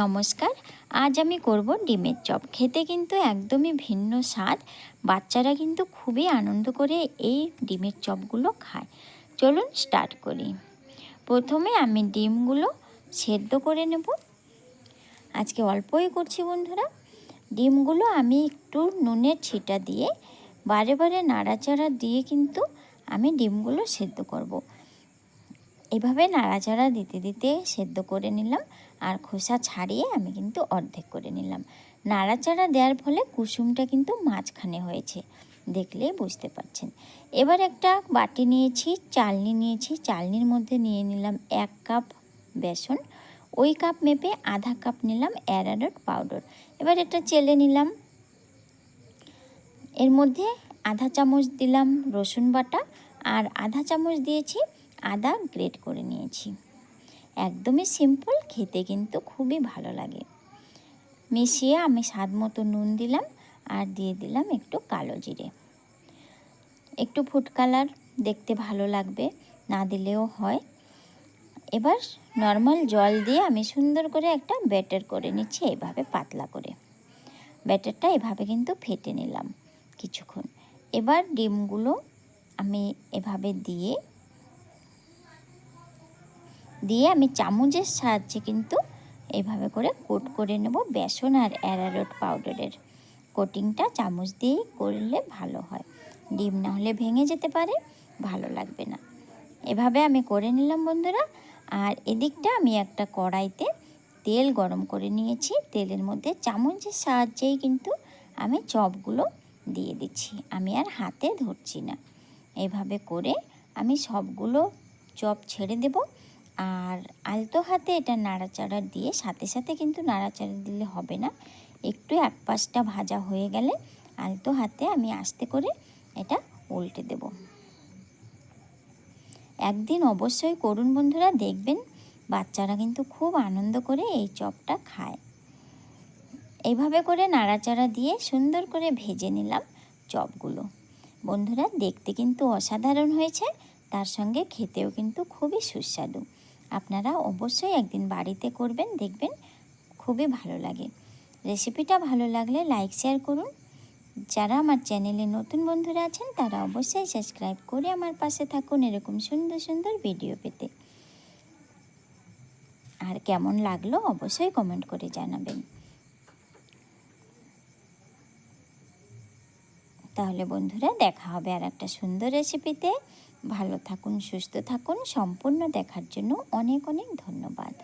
নমস্কার, আজ আমি করব ডিমের চপ। খেতে কিন্তু একদমই ভিন্ন স্বাদ। বাচ্চারা কিন্তু খুবই আনন্দ করে এই ডিমের চপগুলো খায়। চলুন স্টার্ট করি। প্রথমে আমি ডিমগুলো সেদ্ধ করে নেব। আজকে অল্পই করছি বন্ধুরা। ডিমগুলো আমি একটু নুনের ছিটা দিয়ে, বারে বারে নাড়াচাড়া দিয়ে কিন্তু আমি ডিমগুলো সেদ্ধ করব। এভাবে নাড়াচাড়া দিতে দিতে সেদ্ধ করে নিলাম আর খোসা ছাড়িয়ে আমি কিন্তু অর্ধেক করে নিলাম। নাড়াচাড়া দেওয়ার ফলে কুসুমটা কিন্তু মাঝখানে হয়েছে, দেখলে বুঝতে পারছেন। এবার একটা বাটি নিয়েছি, চালনি নিয়েছি, চালনির মধ্যে নিয়ে নিলাম এক কাপ বেসন। ওই কাপ মেপে আধা কাপ নিলাম অ্যারারোট পাউডার। এবার একটা চেলে নিলাম। এর মধ্যে আধা চামচ দিলাম রসুন বাটা আর আধা চামচ দিয়েছি আদা গ্রেট করে নিয়েছি। একদমই সিম্পল খেতে কিন্তু খুবই ভালো লাগে। মিশিয়ে আমি স্বাদ মতো নুন দিলাম আর দিয়ে দিলাম একটু কালো জিরে। একটু ফুড কালার দেখতে ভালো লাগবে, না দিলেও হয়। এবার নর্মাল জল দিয়ে আমি সুন্দর করে একটা ব্যাটার করে নিচ্ছি এইভাবে পাতলা করে। ব্যাটারটা এভাবে কিন্তু ফেটে নিলাম কিছুক্ষণ। এবার ডিমগুলো আমি এভাবে দিয়ে দিয়ে আমি চামচের সাহায্যে কিন্তু এইভাবে করে কোট করে নেব বেসন আর অ্যারারোট পাউডারের। কোটিংটা চামচ দিয়েই করলে ভালো হয়। ডিম না হলে ভেঙে যেতে পারে, ভালো লাগবে না। এভাবে আমি করে নিলাম বন্ধুরা। আর এদিকটা আমি একটা কড়াইতে তেল গরম করে নিয়েছি। তেলের মধ্যে চামচের সাহায্যেই কিন্তু আমি চপগুলো দিয়ে দিচ্ছি। আমি আর হাতে ধরছি না। এভাবে করে আমি সবগুলো চপ ছেড়ে দেব। আর আলতো হাতে এটা নাড়াচাড়া দিয়ে সাথে সাথে কিন্তু নাড়াচাড়া দিলে হবে না। একটু এক পাশটা ভাজা হয়ে গেলে আলতো হাতে আমি আস্তে করে এটা উল্টে দেব। একদিন অবশ্যই করুন বন্ধুরা, দেখবেন বাচ্চারা কিন্তু খুব আনন্দ করে এই চপটা খায়। এইভাবে করে নাড়াচাড়া দিয়ে সুন্দর করে ভেজে নিলাম চপগুলো। বন্ধুরা, দেখতে কিন্তু অসাধারণ হয়েছে, তার সঙ্গে খেতেও কিন্তু খুবই সুস্বাদু। আপনারা অবশ্যই একদিন বাড়িতে করবেন, দেখবেন খুবই ভালো লাগে। রেসিপিটা ভালো লাগলে লাইক, শেয়ার করুন। যারা আমার চ্যানেলে নতুন বন্ধুরা আছেন, তারা অবশ্যই সাবস্ক্রাইব করে আমার পাশে থাকুন এরকম সুন্দর সুন্দর ভিডিও পেতে। আর কেমন লাগল অবশ্যই কমেন্ট করে জানাবেন। তাহলে বন্ধুরা দেখা হবে আর একটা সুন্দর রেসিপিতে। ভালো থাকুন, সুস্থ থাকুন। সম্পূর্ণ দেখার জন্য অনেক অনেক ধন্যবাদ।